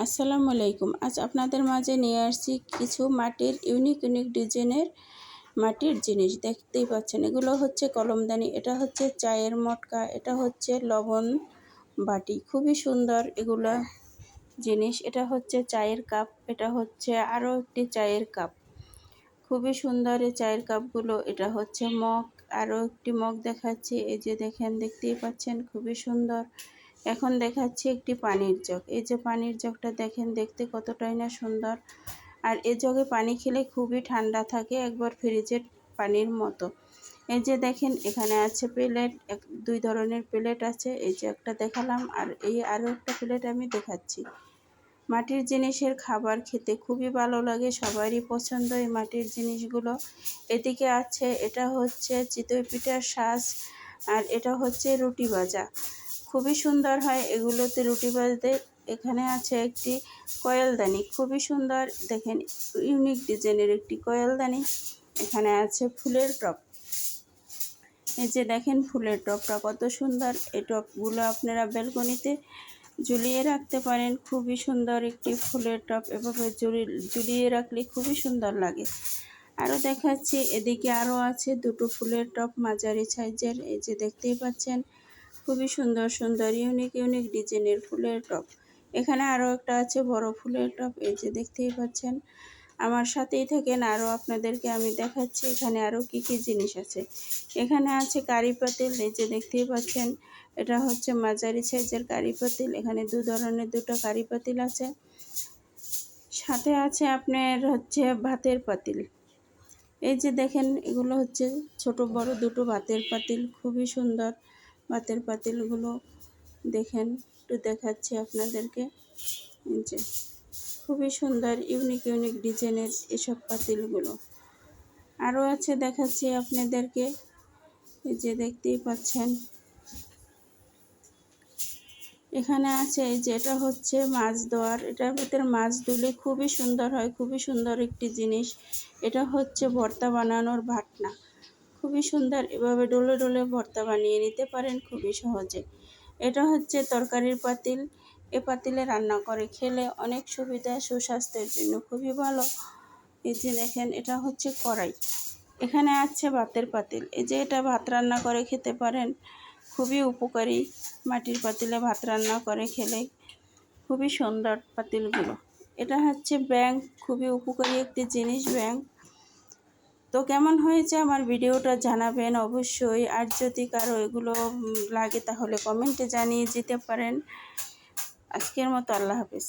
আসসালামু আলাইকুম। আজ আপনাদের মাঝে নিয়ে আসছি কিছু মাটির ইউনিক ইউনিক ডিজাইনের মাটির জিনিস। দেখতেই পাচ্ছেন, এগুলো হচ্ছে কলমদানি, এটা হচ্ছে চায়ের মটকা, এটা হচ্ছে লবণ বাটি। খুবই সুন্দর এগুলা জিনিস। এটা হচ্ছে চায়ের কাপ, এটা হচ্ছে আরও একটি চায়ের কাপ। খুবই সুন্দর এই চায়ের কাপগুলো। এটা হচ্ছে মগ, আরও একটি মগ দেখাচ্ছি। এই যে দেখেন, দেখতেই পাচ্ছেন, খুবই সুন্দর। এখন দেখাচ্ছি একটি পানির জগ। এই যে পানির জগটা দেখেন, দেখতে কতটাই না সুন্দর। আর এ জগে পানি খেলে খুবই ঠান্ডা থাকে, একবার ফ্রিজের পানির মতো। এই যে দেখেন, এখানে আছে প্লেট, এক, দুই ধরনের প্লেট আছে। এই যে একটা দেখালাম, আর এই আরও একটা প্লেট আমি দেখাচ্ছি। মাটির জিনিসের খাবার খেতে খুবই ভালো লাগে, সবারই পছন্দ এই মাটির জিনিসগুলো। এদিকে আছে, এটা হচ্ছে চিতই পিঠার শ্বাস আর এটা হচ্ছে রুটি ভাজা। খুবই সুন্দর হয়। এগুলোতে রুটি বাজতে এখানে আছে একটি কয়েলদানি। খুবই সুন্দর। দেখেন, ইউনিক ডিজাইনের একটি কয়েলদানি। এখানে আছে ফুলের টপ। এই যে দেখেন ফুলের টপটা কত সুন্দর। এই টপগুলো আপনারা ব্যালকনিতে ঝুলিয়ে রাখতে পারেন। খুবই সুন্দর একটি ফুলের টপ। এভাবে ঝুলিয়ে রাখলে খুবই সুন্দর লাগে। আরও দেখাচ্ছি, এদিকে আরও আছে দুটো ফুলের টপ মাঝারি সাইজের। এই যে দেখতেই পাচ্ছেন খুবই সুন্দর সুন্দর ইউনিক ইউনিক ডিজাইনের ফুলের টপ। এখানে আরও একটা আছে বড় ফুলের টপ, এই যে দেখতেই পাচ্ছেন। আমার সাথেই থাকেন, আরও আপনাদেরকে আমি দেখাচ্ছি এখানে আরও কি কি জিনিস আছে। এখানে আছে কারি পাতিল, এই যে দেখতেই পাচ্ছেন, এটা হচ্ছে মাঝারি সাইজের কারি পাতিল। এখানে দু ধরনের দুটো কারি পাতিল আছে। সাথে আছে আপনার হচ্ছে ভাতের পাতিল। এই যে দেখেন, এগুলো হচ্ছে ছোট, বড় দুটো ভাতের পাতিল, খুবই সুন্দর। ভাতের পাতিলগুলো দেখেন, একটু দেখাচ্ছি আপনাদেরকে। যে, খুবই সুন্দর ইউনিক ইউনিক ডিজাইনের এসব পাতিলগুলো। আরও আছে দেখাচ্ছি আপনাদেরকে। এই যে দেখতেই পাচ্ছেন। এখানে আছে, এই যে এটা হচ্ছে মাছ দেওয়ার এটার ভিতরে মাছ ধুলে খুবই সুন্দর হয়, খুবই সুন্দর একটি জিনিস। এটা হচ্ছে ভর্তা বানানোর ভাটনা। খুবই সুন্দর। এভাবে ডোলে ডোলে ভর্তা বানিয়ে নিতে পারেন খুবই সহজে। এটা হচ্ছে তরকারির পাতিল। এ পাতিলে রান্না করে খেলে অনেক সুবিধা, সুস্বাস্থ্যের জন্য খুবই ভালো। এই যে দেখেন, এটা হচ্ছে কড়াই। এখানে আছে ভাতের পাতিল। এই যে এটা ভাত রান্না করে খেতে পারেন, খুবই উপকারী। মাটির পাতিলে ভাত রান্না করে খেলে খুবই সুন্দর পাতিলগুলো। এটা হচ্ছে ব্যাংক খুবই উপকারী একটি জিনিস ব্যাংক তো কেমন হয়েছে আমার ভিডিওটা জানাবেন অবশ্যই। আর যদি কারও এগুলো লাগে তাহলে কমেন্টে জানিয়ে যেতে পারেন। আজকের মতো আল্লাহ হাফিজ।